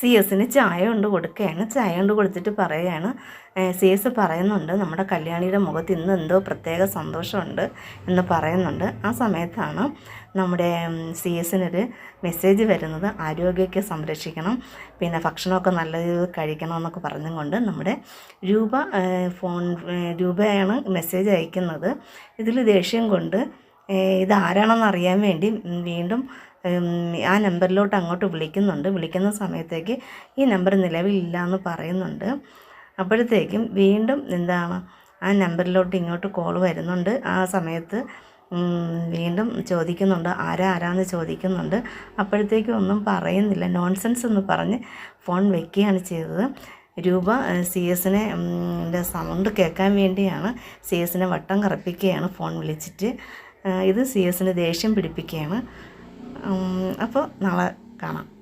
C എസിന് ചായ കൊണ്ട് കൊടുക്കുകയാണ്. ചായ കൊണ്ട് കൊടുത്തിട്ട് പറയുകയാണ്. സി എസ് പറയുന്നുണ്ട് നമ്മുടെ കല്യാണിയുടെ മുഖത്ത് ഇന്ന് എന്തോ പ്രത്യേക സന്തോഷമുണ്ട് എന്ന് പറയുന്നുണ്ട്. ആ സമയത്താണ് നമ്മുടെ സി എസിനൊരു മെസ്സേജ് വരുന്നത്. ആരോഗ്യമൊക്കെ സംരക്ഷിക്കണം പിന്നെ ഭക്ഷണമൊക്കെ നല്ല രീതിയിൽ കഴിക്കണം എന്നൊക്കെ പറഞ്ഞുകൊണ്ട് നമ്മുടെ രൂപ ഫോൺ രൂപയാണ് മെസ്സേജ് അയക്കുന്നത്. ഇതിൽ ദേഷ്യം കൊണ്ട് ഏഹ്, ഇത് ആരാണെന്ന് അറിയാൻ വേണ്ടി വീണ്ടും ആ നമ്പറിലോട്ട് അങ്ങോട്ട് വിളിക്കുന്നുണ്ട്. വിളിക്കുന്ന സമയത്തേക്ക് ഈ നമ്പർ നിലവിലില്ല എന്ന് പറയുന്നുണ്ട്. അപ്പോഴത്തേക്കും വീണ്ടും എന്താണ് ആ നമ്പറിലോട്ട് ഇങ്ങോട്ട് കോൾ വരുന്നുണ്ട്. ആ സമയത്ത് വീണ്ടും ചോദിക്കുന്നുണ്ട് ആരാ ആരാന്ന് ചോദിക്കുന്നുണ്ട്. അപ്പോഴത്തേക്കും ഒന്നും പറയുന്നില്ല. നോൺസെൻസ് എന്ന് പറഞ്ഞ് ഫോൺ വെക്കുകയാണ് ചെയ്തത്. രൂപ സി എസിനെ സൗണ്ട് കേൾക്കാൻ വേണ്ടിയാണ് സി എസിനെ വട്ടം കറപ്പിക്കുകയാണ് ഫോൺ വിളിച്ചിട്ട്. ഇത് സി എസിന് ദേഷ്യം പിടിപ്പിക്കുകയാണ്. അപ്പോൾ നാളെ കാണാം.